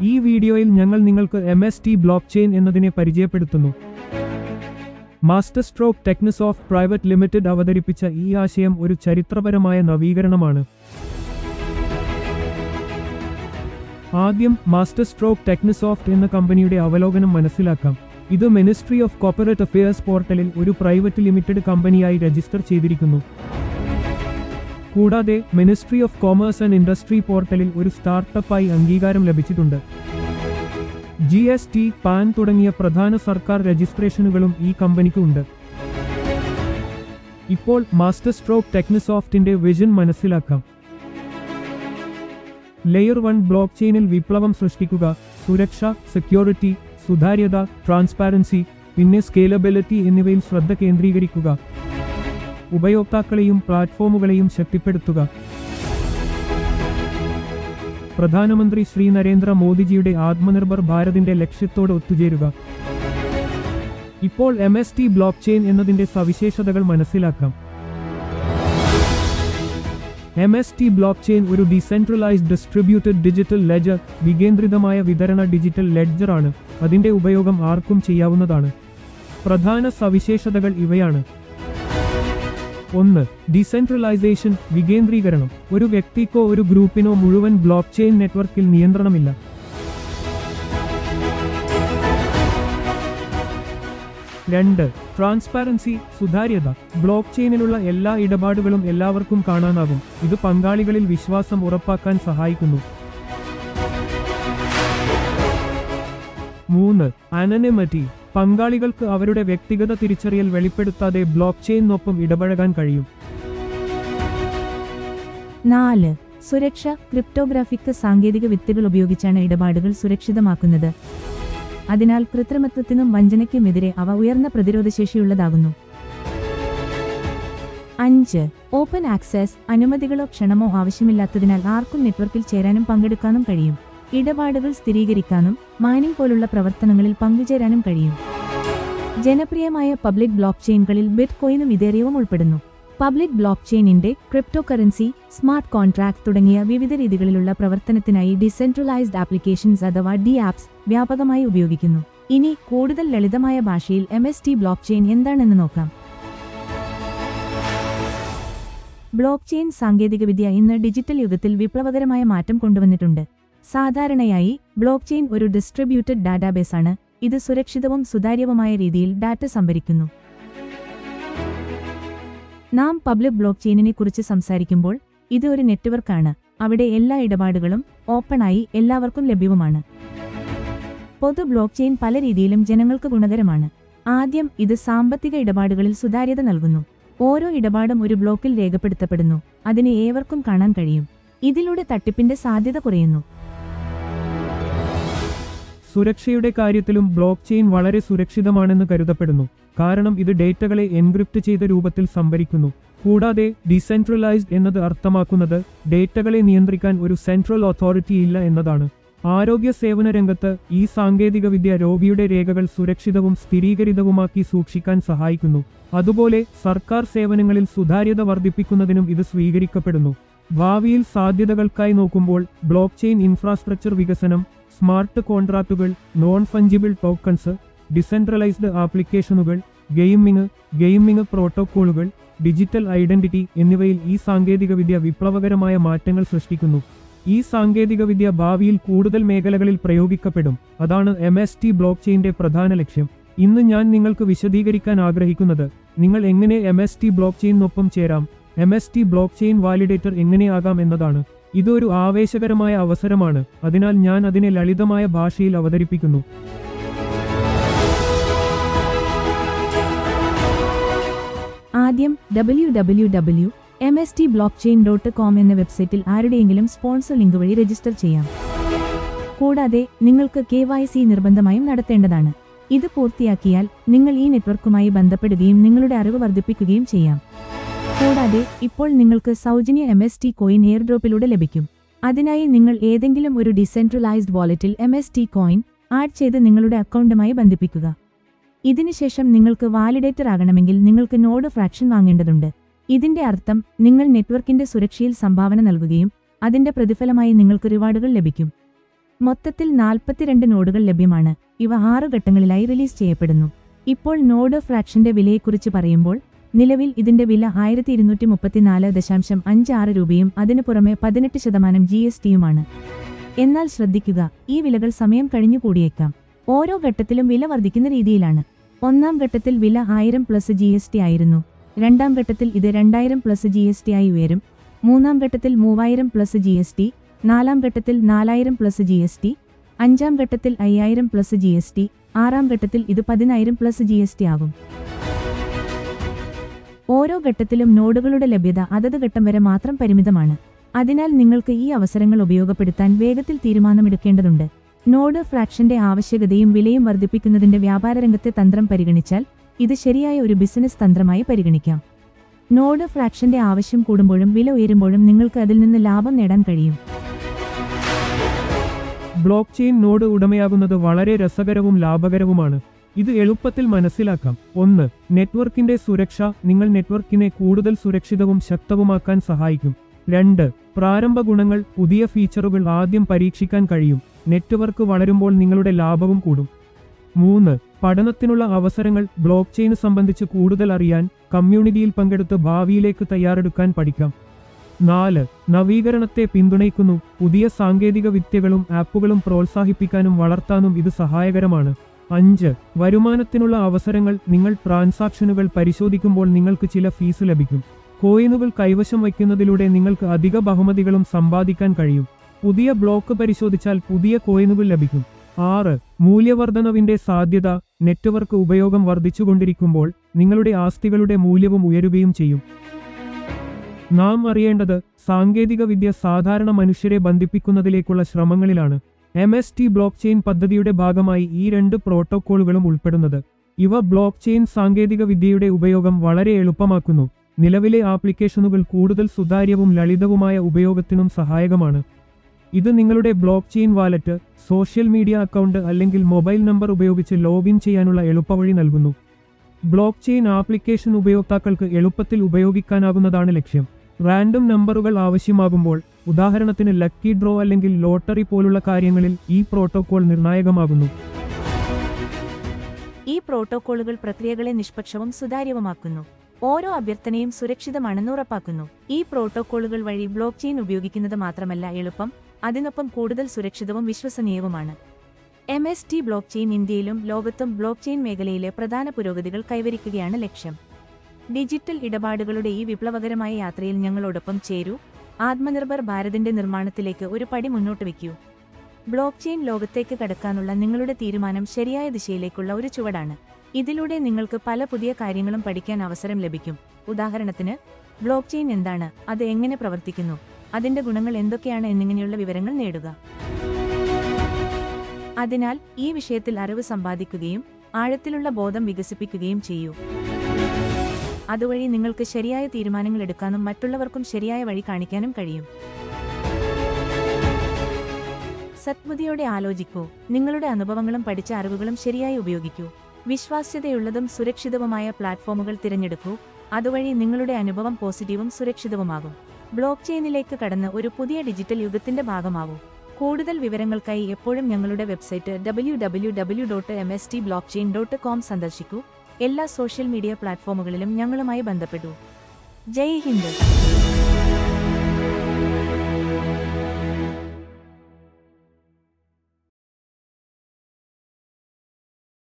ഈ വീഡിയോയിൽ ഞങ്ങൾ നിങ്ങൾക്ക് M S T block chain എന്നതിനെ പരിചയപ്പെടുത്തുന്നു. Master stroke Technisoft private limited അവതരിപ്പിച്ച ഈ ആശയം ഒരു ചരിത്രപരമായ നവീകരണമാണ്. ആദ്യം മാസ്റ്റർ സ്ട്രോക്ക് ടെക്നിസോഫ്റ്റ് എന്ന കമ്പനിയുടെ അവലോകനം മനസ്സിലാക്കാം. ഇത് മിനിസ്ട്രി ഓഫ് കോർപ്പറേറ്റ് അഫയേഴ്സ് പോർട്ടലിൽ ഒരു പ്രൈവറ്റ് ലിമിറ്റഡ് കമ്പനിയായി രജിസ്റ്റർ ചെയ്തിരിക്കുന്നു. കൂടാതെ ministry of commerce and industry പോർട്ടലിൽ ഒരു സ്റ്റാർട്ടപ്പായി അംഗീകാരം ലഭിച്ചിട്ടുണ്ട്. ജി എസ് ടി പാൻ തുടങ്ങിയ പ്രധാന സർക്കാർ രജിസ്ട്രേഷനുകളും ഈ കമ്പനിക്ക് ഉണ്ട്. ഇപ്പോൾ മാസ്റ്റർ സ്ട്രോക്ക് ടെക്നിസോഫ്റ്റിന്റെ വിഷൻ മനസ്സിലാക്കാം. ലെയർ വൺ ബ്ലോക്ക് ചെയിനിൽ വിപ്ലവം സൃഷ്ടിക്കുക സുരക്ഷ സെക്യൂരിറ്റി സുതാര്യത ട്രാൻസ്പാരൻസി പിന്നെ സ്കേലബിലിറ്റി എന്നിവയിൽ ശ്രദ്ധ കേന്ദ്രീകരിക്കുക. ഉപയോക്താക്കളെയും പ്ലാറ്റ്ഫോമുകളെയും ശക്തിപ്പെടുത്തുക. പ്രധാനമന്ത്രി ശ്രീ നരേന്ദ്ര മോദിജിയുടെ ആത്മനിർഭർ ഭാരതിന്റെ ലക്ഷ്യത്തോട് ഒത്തുചേരുക. ഇപ്പോൾ M S T block chain എന്നതിന്റെ സവിശേഷതകൾ മനസ്സിലാക്കാം. M S T block chain ഒരു ഡീസെൻട്രലൈസ്ഡ് ഡിസ്ട്രിബ്യൂട്ടഡ് ഡിജിറ്റൽ ലെജർ വികേന്ദ്രിതമായ വിതരണ ഡിജിറ്റൽ ലെഡ്ജർ ആണ്. അതിന്റെ ഉപയോഗം ആർക്കും ചെയ്യാവുന്നതാണ്. പ്രധാന സവിശേഷതകൾ ഇവയാണ്. ഒന്ന് ഡിസെൻട്രലൈസേഷൻ വികേന്ദ്രീകരണം. ഒരു വ്യക്തിക്കോ ഒരു ഗ്രൂപ്പിനോ മുഴുവൻ ബ്ലോക്ക് ചെയിൻ നെറ്റ്വർക്കിൽ നിയന്ത്രണമില്ല. രണ്ട് ട്രാൻസ്പാരൻസി സുതാര്യത. ബ്ലോക്ക് ചെയിനിലുള്ള എല്ലാ ഇടപാടുകളും എല്ലാവർക്കും കാണാനാകും. ഇത് പങ്കാളികളിൽ വിശ്വാസം ഉറപ്പാക്കാൻ സഹായിക്കുന്നു. മൂന്ന് അനനിമറ്റി പങ്കാളികൾക്ക് അവരുടെ വ്യക്തിഗത തിരിച്ചറിയൽ വെളിപ്പെടുത്താതെ ബ്ലോക്ക് ചെയിനൊപ്പം ഇടപഴകാൻ കഴിയും. നാല് സുരക്ഷ ക്രിപ്റ്റോഗ്രാഫിക് സാങ്കേതിക വിത്തുകൾ ഉപയോഗിച്ചാണ് ഇടപാടുകൾ സുരക്ഷിതമാക്കുന്നത്. അതിനാൽ കൃത്രിമത്വത്തിനും വഞ്ചനയ്ക്കുമെതിരെ അവ ഉയർന്ന പ്രതിരോധശേഷിയുള്ളതാകുന്നു. അഞ്ച് ഓപ്പൺ ആക്സസ് അനുമതികളോ ക്ഷണമോ ആവശ്യമില്ലാത്തതിനാൽ ആർക്കും നെറ്റ്വർക്കിൽ ചേരാനും പങ്കെടുക്കാനും കഴിയും. ഇടപാടുകൾ സ്ഥിരീകരിക്കാനും മൈനിംഗ് പോലുള്ള പ്രവർത്തനങ്ങളിൽ പങ്കുചേരാനും കഴിയും. ജനപ്രിയമായ പബ്ലിക് ബ്ലോക്ക് ചെയിനുകളിൽ ബിറ്റ് കോയിനും ഇതേറിയവും ഉൾപ്പെടുന്നു. പബ്ലിക് ബ്ലോക്ക് ചെയിനിന്റെ ക്രിപ്റ്റോ കറൻസി സ്മാർട്ട് കോൺട്രാക്ട് തുടങ്ങിയ വിവിധ രീതികളിലുള്ള പ്രവർത്തനത്തിനായി ഡിസെൻട്രലൈസ്ഡ് ആപ്ലിക്കേഷൻസ് അഥവാ ഡി ആപ്സ് വ്യാപകമായി ഉപയോഗിക്കുന്നു. ഇനി കൂടുതൽ ലളിതമായ ഭാഷയിൽ M S T block chain എന്താണെന്ന് നോക്കാം. ബ്ലോക്ക് ചെയിൻ സാങ്കേതികവിദ്യ ഇന്ന് ഡിജിറ്റൽ യുഗത്തിൽ വിപ്ലവകരമായ മാറ്റം കൊണ്ടുവന്നിട്ടുണ്ട്. സാധാരണയായി ബ്ലോക്ക് ചെയിൻ ഒരു ഡിസ്ട്രിബ്യൂട്ടഡ് ഡാറ്റാബേസ് ആണ്. ഇത് സുരക്ഷിതവും സുതാര്യവുമായ രീതിയിൽ ഡാറ്റ സംഭരിക്കുന്നു. നാം പബ്ലിക് ബ്ലോക്ക് ചെയിനിനെ കുറിച്ച് സംസാരിക്കുമ്പോൾ ഇത് ഒരു നെറ്റ്വർക്കാണ്. അവിടെ എല്ലാ ഇടപാടുകളും ഓപ്പണായി എല്ലാവർക്കും ലഭ്യവുമാണ്. പൊതു ബ്ലോക്ക് ചെയിൻ പല രീതിയിലും ജനങ്ങൾക്ക് ഗുണകരമാണ്. ആദ്യം ഇത് സാമ്പത്തിക ഇടപാടുകളിൽ സുതാര്യത നൽകുന്നു. ഓരോ ഇടപാടും ഒരു ബ്ലോക്കിൽ രേഖപ്പെടുത്തപ്പെടുന്നു. അതിനെ ഏവർക്കും കാണാൻ കഴിയും. ഇതിലൂടെ തട്ടിപ്പിന്റെ സാധ്യത കുറയുന്നു. സുരക്ഷയുടെ കാര്യത്തിലും ബ്ലോക്ക് ചെയിൻ വളരെ സുരക്ഷിതമാണെന്ന് കരുതപ്പെടുന്നു. കാരണം ഇത് ഡേറ്റകളെ എൻക്രിപ്റ്റ് ചെയ്ത രൂപത്തിൽ സംഭരിക്കുന്നു. കൂടാതെ ഡിസെൻട്രലൈസ്ഡ് എന്നത് അർത്ഥമാക്കുന്നത് ഡേറ്റകളെ നിയന്ത്രിക്കാൻ ഒരു സെൻട്രൽ അതോറിറ്റി ഇല്ല എന്നതാണ്. ആരോഗ്യ സേവന രംഗത്ത് ഈ സാങ്കേതികവിദ്യ രോഗിയുടെ രേഖകൾ സുരക്ഷിതവും സ്ഥിരീകരിതവുമാക്കി സൂക്ഷിക്കാൻ സഹായിക്കുന്നു. അതുപോലെ സർക്കാർ സേവനങ്ങളിൽ സുതാര്യത വർദ്ധിപ്പിക്കുന്നതിനും ഇത് സ്വീകരിക്കപ്പെടുന്നു. ഭാവിയിൽ സാധ്യതകൾക്കായി നോക്കുമ്പോൾ ബ്ലോക്ക് ചെയിൻ ഇൻഫ്രാസ്ട്രക്ചർ വികസനം സ്മാർട്ട് കോൺട്രാക്റ്റുകൾ നോൺ ഫഞ്ചിബിൾ ടോക്കൺസ് ഡിസെൻട്രലൈസ്ഡ് ആപ്ലിക്കേഷനുകൾ ഗെയിമിംഗ് ഗെയിമിംഗ് പ്രോട്ടോക്കോളുകൾ ഡിജിറ്റൽ ഐഡന്റിറ്റി എന്നിവയിൽ ഈ സാങ്കേതികവിദ്യ വിപ്ലവകരമായ മാറ്റങ്ങൾ സൃഷ്ടിക്കുന്നു. ഈ സാങ്കേതികവിദ്യ ഭാവിയിൽ കൂടുതൽ മേഖലകളിൽ പ്രയോഗിക്കപ്പെടും. അതാണ് എം എസ് ടി ബ്ലോക്ക് ചെയിന്റെ പ്രധാന ലക്ഷ്യം. ഇന്ന് ഞാൻ നിങ്ങൾക്ക് വിശദീകരിക്കാൻ ആഗ്രഹിക്കുന്നത് നിങ്ങൾ എങ്ങനെ എം എസ് ടി ബ്ലോക്ക് ചെയിനൊപ്പം ചേരാം? M S T blockchain validator എങ്ങനെയാകാം എന്നതാണ്. ഇതൊരു ആവേശകരമായ അവസരമാണ്. അതിനാൽ ഞാൻ അതിനെ ലളിതമായ ഭാഷയിൽ അവതരിപ്പിക്കുന്നു. ആദ്യം W W W M S T blockchain dot com എന്ന വെബ്സൈറ്റിൽ ആരുടെയെങ്കിലും സ്പോൺസർ ലിങ്ക് വഴി രജിസ്റ്റർ ചെയ്യാം. കൂടാതെ നിങ്ങൾക്ക് കെ വൈ സി നിർബന്ധമായും നടത്തേണ്ടതാണ്. ഇത് പൂർത്തിയാക്കിയാൽ നിങ്ങൾ ഈ നെറ്റ്വർക്കുമായി ബന്ധപ്പെടുകയും നിങ്ങളുടെ അറിവ് വർദ്ധിപ്പിക്കുകയും ചെയ്യാം. കൂടാതെ ഇപ്പോൾ നിങ്ങൾക്ക് സൗജന്യ എം എസ് ടി കോയിൻ എയർഡ്രോപ്പിലൂടെ ലഭിക്കും. അതിനായി നിങ്ങൾ ഏതെങ്കിലും ഒരു ഡിസെൻട്രലൈസ്ഡ് വാലറ്റിൽ M S T coin add ചെയ്ത് നിങ്ങളുടെ അക്കൗണ്ടുമായി ബന്ധിപ്പിക്കുക. ഇതിനുശേഷം നിങ്ങൾക്ക് വാലിഡേറ്റർ ആകണമെങ്കിൽ നിങ്ങൾക്ക് നോഡ് ഫ്രാക്ഷൻ വാങ്ങേണ്ടതുണ്ട്. ഇതിന്റെ അർത്ഥം നിങ്ങൾ നെറ്റ്വർക്കിന്റെ സുരക്ഷയിൽ സംഭാവന നൽകുകയും അതിന്റെ പ്രതിഫലമായി നിങ്ങൾക്ക് റിവാർഡുകൾ ലഭിക്കും. മൊത്തത്തിൽ നാൽപ്പത്തിരണ്ട് നോഡുകൾ ലഭ്യമാണ്. ഇവ ആറ് ഘട്ടങ്ങളിലായി റിലീസ് ചെയ്യപ്പെടുന്നു. ഇപ്പോൾ നോഡ് ഫ്രാക്ഷന്റെ വിലയെക്കുറിച്ച് പറയുമ്പോൾ നിലവിൽ ഇതിന്റെ വില ആയിരത്തി ഇരുന്നൂറ്റി മുപ്പത്തിനാല് ദശാംശം അഞ്ച് ആറ് രൂപയും അതിനു പുറമെ പതിനെട്ട് ശതമാനം ജി എസ് ടിയുമാണ് എന്നാൽ ശ്രദ്ധിക്കുക ഈ വിലകൾ സമയം കഴിഞ്ഞു കൂടിയേക്കാം ഓരോ ഘട്ടത്തിലും വില വർദ്ധിക്കുന്ന രീതിയിലാണ്. ഒന്നാം ഘട്ടത്തിൽ വില ആയിരം പ്ലസ് ജി എസ് ടി ആയിരുന്നു. രണ്ടാം ഘട്ടത്തിൽ ഇത് രണ്ടായിരം പ്ലസ് ജി എസ് ടി ആയി ഉയരും. മൂന്നാം ഘട്ടത്തിൽ മൂവായിരം പ്ലസ് ജി എസ് ടി നാലാം ഘട്ടത്തിൽ നാലായിരം പ്ലസ് ജി എസ് ടി അഞ്ചാം ഘട്ടത്തിൽ അയ്യായിരം പ്ലസ് ജി എസ് ടി ആറാം ഘട്ടത്തിൽ ഇത് പതിനായിരം പ്ലസ് ജി എസ് ടി ആകും. ഓരോ ഘട്ടത്തിലും നോഡുകളുടെ ലഭ്യത അതത് ഘട്ടം വരെ മാത്രം പരിമിതമാണ്. അതിനാൽ നിങ്ങൾക്ക് ഈ അവസരങ്ങൾ ഉപയോഗപ്പെടുത്താൻ വേഗത്തിൽ തീരുമാനമെടുക്കേണ്ടതുണ്ട്. നോഡ് ഫ്രാക്ഷന്റെ ആവശ്യകതയും വിലയും വർദ്ധിപ്പിക്കുന്നതിന്റെ വ്യാപാരരംഗത്തെ തന്ത്രം പരിഗണിച്ചാൽ ഇത് ശരിയായ ഒരു ബിസിനസ് തന്ത്രമായി പരിഗണിക്കാം. നോഡ് ഫ്രാക്ഷന്റെ ആവശ്യം കൂടുമ്പോഴും വില ഉയരുമ്പോഴും നിങ്ങൾക്ക് അതിൽ നിന്ന് ലാഭം നേടാൻ കഴിയും. ബ്ലോക്ക് ചെയിൻ നോഡ് ഉടമയാകുന്നത് വളരെ രസകരവും ലാഭകരവുമാണ്. ഇത് എളുപ്പത്തിൽ മനസ്സിലാക്കാം. ഒന്ന് നെറ്റ്വർക്കിന്റെ സുരക്ഷ നിങ്ങൾ നെറ്റ്വർക്കിനെ കൂടുതൽ സുരക്ഷിതവും ശക്തവുമാക്കാൻ സഹായിക്കും. രണ്ട് പ്രാരംഭ ഗുണങ്ങൾ പുതിയ ഫീച്ചറുകൾ ആദ്യം പരീക്ഷിക്കാൻ കഴിയും. നെറ്റ്വർക്ക് വളരുമ്പോൾ നിങ്ങളുടെ ലാഭവും കൂടും. മൂന്ന് പഠനത്തിനുള്ള അവസരങ്ങൾ ബ്ലോക്ക് ചെയിൻ സംബന്ധിച്ച് കൂടുതൽ അറിയാൻ കമ്മ്യൂണിറ്റിയിൽ പങ്കെടുത്ത് ഭാവിയിലേക്ക് തയ്യാറെടുക്കാൻ പഠിക്കാം. നാല് നവീകരണത്തെ പിന്തുണയ്ക്കുന്നു പുതിയ സാങ്കേതിക വിദ്യകളും ആപ്പുകളും പ്രോത്സാഹിപ്പിക്കാനും വളർത്താനും ഇത് സഹായകരമാണ്. അഞ്ച്. വരുമാനത്തിനുള്ള അവസരങ്ങൾ. നിങ്ങൾ ട്രാൻസാക്ഷനുകൾ പരിശോധിക്കുമ്പോൾ നിങ്ങൾക്ക് ചില ഫീസ് ലഭിക്കും. കോയിനുകൾ കൈവശം വയ്ക്കുന്നതിലൂടെ നിങ്ങൾക്ക് അധിക ബഹുമതികളും സമ്പാദിക്കാൻ കഴിയും. പുതിയ ബ്ലോക്ക് പരിശോധിച്ചാൽ പുതിയ കോയിനുകൾ ലഭിക്കും. ആറ്. മൂല്യവർദ്ധനവിന്റെ സാധ്യത. നെറ്റ്വർക്ക് ഉപയോഗം വർദ്ധിച്ചുകൊണ്ടിരിക്കുമ്പോൾ നിങ്ങളുടെ ആസ്തികളുടെ മൂല്യവും ഉയരുകയും ചെയ്യും. നാം അറിയേണ്ടത് സാങ്കേതികവിദ്യ സാധാരണ മനുഷ്യരെ ബന്ധിപ്പിക്കുന്നതിലേക്കുള്ള ശ്രമങ്ങളിലാണ്. M S T block chain പദ്ധതിയുടെ ഭാഗമായി ഈ രണ്ട് പ്രോട്ടോക്കോളുകളും ഉൾപ്പെടുന്നത്. ഇവ ബ്ലോക്ക് ചെയിൻ സാങ്കേതിക വിദ്യയുടെ ഉപയോഗം വളരെ എളുപ്പമാക്കുന്നു. നിലവിലെ ആപ്ലിക്കേഷനുകൾ കൂടുതൽ സുതാര്യവും ലളിതവുമായ ഉപയോഗത്തിനും സഹായകമാണ്. ഇത് നിങ്ങളുടെ blockchain wallet social media account അല്ലെങ്കിൽ മൊബൈൽ നമ്പർ ഉപയോഗിച്ച് ലോഗിൻ ചെയ്യാനുള്ള എളുപ്പവഴി നൽകുന്നു. ബ്ലോക്ക് ചെയിൻ ആപ്ലിക്കേഷൻ ഉപയോക്താക്കൾക്ക് എളുപ്പത്തിൽ ഉപയോഗിക്കാനാകുന്നതാണ് ലക്ഷ്യം. റാൻഡം നമ്പറുകൾ ആവശ്യമാകുമ്പോൾ ഉദാഹരണത്തിന് ലക്കി ഡ്രോ അല്ലെങ്കിൽ ലോട്ടറി പോലുള്ള കാര്യങ്ങളിൽ ഈ പ്രോട്ടോകോൾ നിർണായകമാകുന്നു. ഈ പ്രോട്ടോകോളുകൾ പ്രക്രിയകളെ നിഷ്പക്ഷവും സുതാര്യവുമാക്കുന്നു. ഓരോ അഭ്യർത്ഥനയും സുരക്ഷിതമാണെന്ന് ഉറപ്പാക്കുന്നു. ഈ പ്രോട്ടോകോളുകൾ വഴി ബ്ലോക്ക് ചെയിൻ ഉപയോഗിക്കുന്നത് മാത്രമല്ല എളുപ്പം അതിനൊപ്പം കൂടുതൽ സുരക്ഷിതവും വിശ്വസനീയവുമാണ്. M S T block chain ഇന്ത്യയിലും ലോകത്തും ബ്ലോക്ക് ചെയിൻ മേഖലയിലെ പ്രധാന പുരോഗതികൾ കൈവരിക്കുകയാണ് ലക്ഷ്യം. ഡിജിറ്റൽ ഇടപാടുകളുടെ ഈ വിപ്ലവകരമായ യാത്രയിൽ ഞങ്ങളോടൊപ്പം ചേരൂ. ആത്മനിർഭർ ഭാരതിന്റെ നിർമ്മാണത്തിലേക്ക് ഒരു പടി മുന്നോട്ട് വയ്ക്കൂ. ബ്ലോക്ക് ചെയിൻ ലോകത്തേക്ക് കടക്കാനുള്ള നിങ്ങളുടെ തീരുമാനം ശരിയായ ദിശയിലേക്കുള്ള ഒരു ചുവടാണ്. ഇതിലൂടെ നിങ്ങൾക്ക് പല പുതിയ കാര്യങ്ങളും പഠിക്കാൻ അവസരം ലഭിക്കും. ഉദാഹരണത്തിന് ബ്ലോക്ക് ചെയിൻ എന്താണ്? അത് എങ്ങനെ പ്രവർത്തിക്കുന്നു? അതിന്റെ ഗുണങ്ങൾ എന്തൊക്കെയാണ് എന്നിങ്ങനെയുള്ള വിവരങ്ങൾ നേടുക. അതിനാൽ ഈ വിഷയത്തിൽ അറിവ് സമ്പാദിക്കുകയും ആഴത്തിലുള്ള ബോധം വികസിപ്പിക്കുകയും ചെയ്യൂ. അതുവഴി നിങ്ങൾക്ക് ശരിയായ തീരുമാനങ്ങൾ എടുക്കാനും മറ്റുള്ളവർക്കും ശരിയായ വഴി കാണിക്കാനും കഴിയും. സത്ബുദ്ധിയോടെ ആലോചിക്കൂ. നിങ്ങളുടെ അനുഭവങ്ങളും പഠിച്ച അറിവുകളും ശരിയായി ഉപയോഗിക്കൂ. വിശ്വാസ്യതയുള്ളതും സുരക്ഷിതവുമായ പ്ലാറ്റ്ഫോമുകൾ തിരഞ്ഞെടുക്കൂ. അതുവഴി നിങ്ങളുടെ അനുഭവം പോസിറ്റീവും സുരക്ഷിതവുമാകും. ബ്ലോക്ക് ചെയിനിലേക്ക് കടന്ന് ഒരു പുതിയ ഡിജിറ്റൽ യുഗത്തിന്റെ ഭാഗമാവൂ കൂടുതൽ വിവരങ്ങൾക്കായി എപ്പോഴും ഞങ്ങളുടെ website W dot M S T blockchain dot com സന്ദർശിക്കൂ. എല്ലാ സോഷ്യൽ മീഡിയ പ്ലാറ്റ്ഫോമുകളിലും ഞങ്ങളുമായി ബന്ധപ്പെടൂ ജയ് ഹിന്ദ്.